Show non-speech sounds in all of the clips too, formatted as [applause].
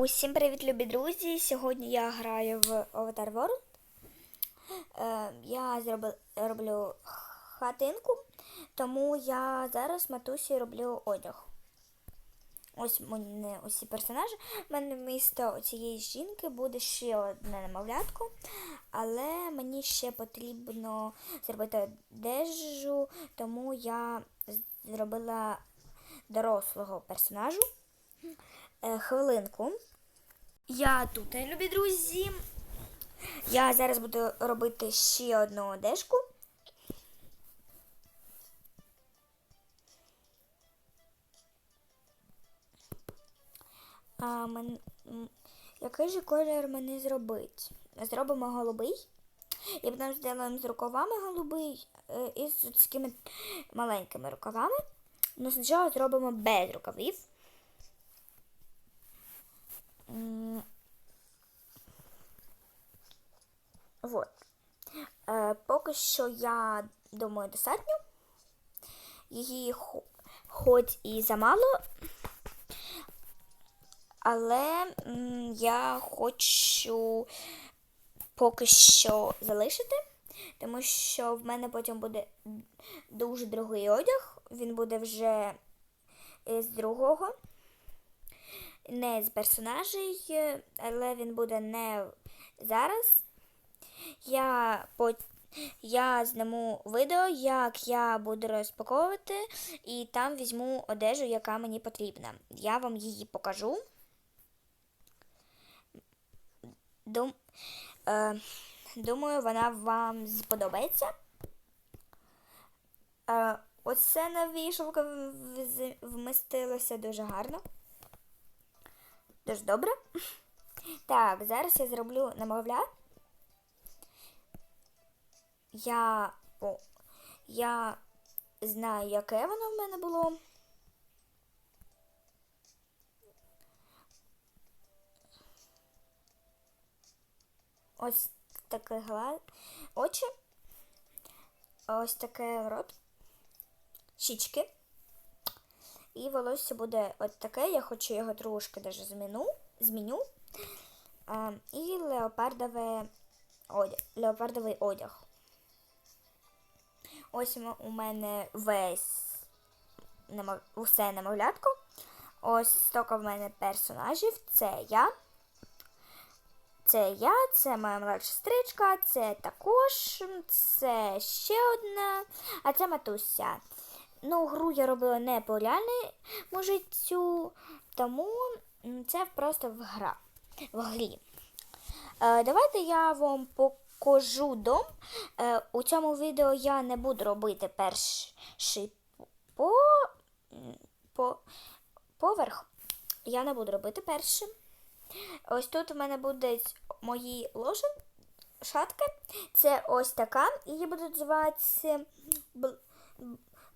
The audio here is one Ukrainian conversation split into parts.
Усім привіт, любі друзі! Сьогодні я граю в Avatar World. Е, я зроби, роблю хатинку, тому я зараз матусі роблю одяг. Ось мене усі персонажі. У мене вмісто цієї жінки буде ще одне немовлятко, але мені ще потрібно зробити одежу, тому я зробила дорослого персонажу. Е, хвилинку. Я тут, е, любі друзі. Я зараз буду робити ще одну одежку. А, мен... Який же колір мені зробити? Зробимо голубий. І потім зробимо з рукавами голубий е, і з такими маленькими рукавами. Ну, спочатку зробимо без рукавів. Вот. Е, поки що я думаю достатньо. Її хо- хоч і замало, але я хочу поки що залишити, тому що в мене потім буде дуже другий одяг. Він буде вже з другого не з персонажей, е, але він буде не зараз. Я по... я зніму відео, як я буду розпаковувати, і там візьму одежу, яка мені потрібна. Я вам її покажу. Дум... Е, думаю, вона вам сподобається. Е, оце на вішалка вмістилося дуже гарно. Дуже добре. Так, зараз я зроблю намовля. Я, о, я знаю, яке воно в мене було. Ось таке гла... очі. Ось таке рот. Щічки. І волосся буде от таке, я хочу його трошки даже зміну, зміню. А, і леопардове одяг, леопардовий одяг. Ось у мене весь усе немовлятко. Ось стільки в мене персонажів. Це я. Це я, це моя младша сестричка, це також, це ще одна, а це матуся. Ну, гру я робила не по реальному життю, тому це просто в, гра, в грі. Е, давайте я вам покажу дом. Е, у цьому відео я не буду робити перший по, по, поверх. Я не буду робити першим. Ось тут у мене будуть мої ложі, шатки. Це ось така. Її будуть звати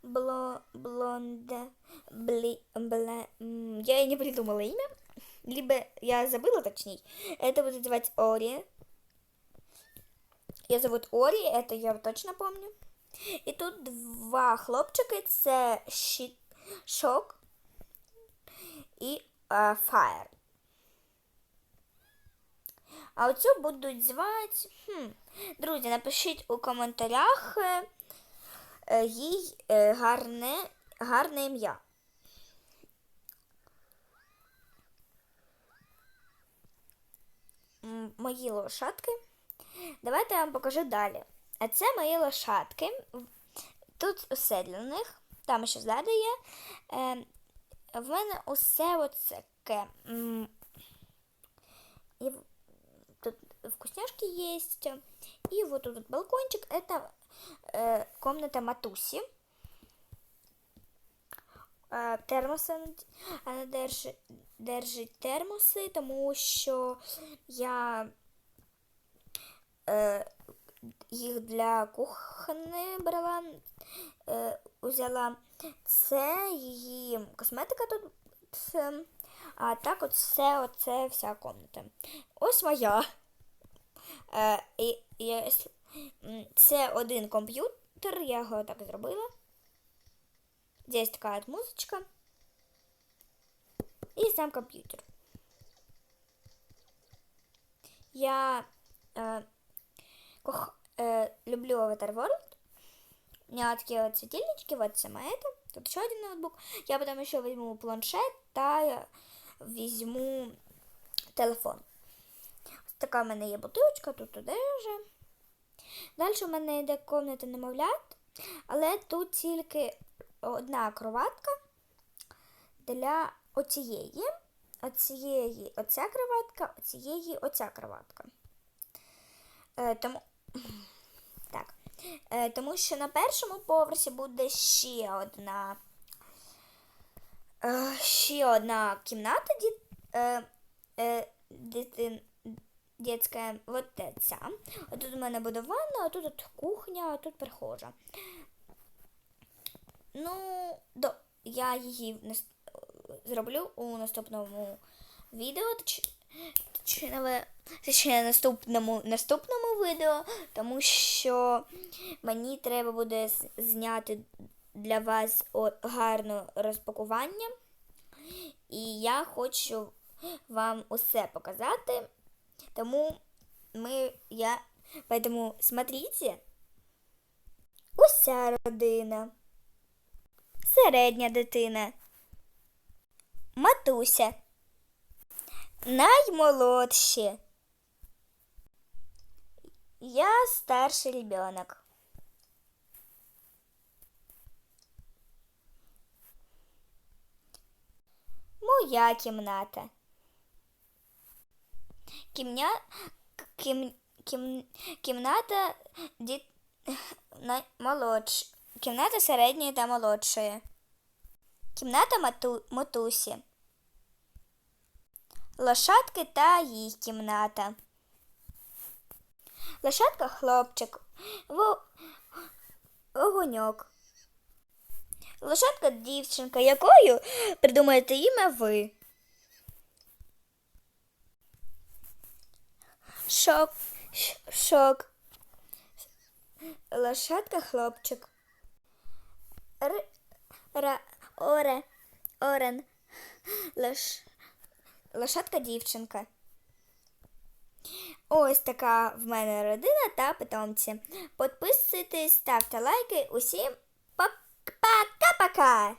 бло, блонде, бли, бле, м, я и не придумала имя, либо я забыла точнее. Это будет звать Ори. Я зовут Ори, это я точно помню. І тут два хлопчики, це Щі- Шок і е, Фаєр. А оцю будуть звати. Хм. Друзі, напишіть у коментарях е, е, їй е, гарне, гарне ім'я. Мої лошадки. Давайте я вам покажу далі. А це мої лошадки. Тут усе для них. Там ще ззаду є. Е, в мене усе оцеке. Вкусняшки есть. И вот тут балкончик. Это э, комната Матуси. Е, термоси вона держить, держить термоси, тому що я е, їх для кухні брала, е, взяла. Це її косметика тут. Це, а так все, оце вся комната. Ось моя. Е, і, і, це один комп'ютер, я його так зробила. Здесь такая вот музычка. И сам компьютер. я е, кох, е, люблю Avatar World. У меня такі от світильнички, от це моє. Тут ще один ноутбук. Я потім ще візьму планшет та візьму телефон. Така в мене є бутилочка, тут одежа. Далі в мене йде комната немовлят, але тут тільки одна кроватка для оцієї, оцієї оця кроватка, оцієї оця кроватка. Е, тому, [clears throat] так. Е, тому що на першому поверсі буде ще одна. Е, ще одна кімната діт, е, е, дитин, дітська, вот ця. А тут у мене буде ванна, а тут от кухня, а тут прихожа. Ну, до, я її нас- зроблю у наступному відео. Чи, чи нове, ще наступному, наступному відео, тому що мені треба буде зняти для вас гарне розпакування. І я хочу вам усе показати. Тому ми, я, поэтому смотрите. Уся родина. Середня дитина. Матуся. Наймолодші. Я старший ребенок. Моя кімната. Кімня... Кім... Кім... Кімната діт... молодш... Кімната середньої та молодшої. Кімната мату... матусі. Лошадки та їх кімната. Лошадка хлопчик. Во... Огоньок. Лошадка дівчинка, якою придумаєте ім'я ви. Шок. Шок. Лошадка хлопчик. Р... Ра... Оре. Орен. Лош... Лошадка дівчинка. Ось така в мене родина та питомці. Підписуйтесь, ставте лайки. Усім пока-пока!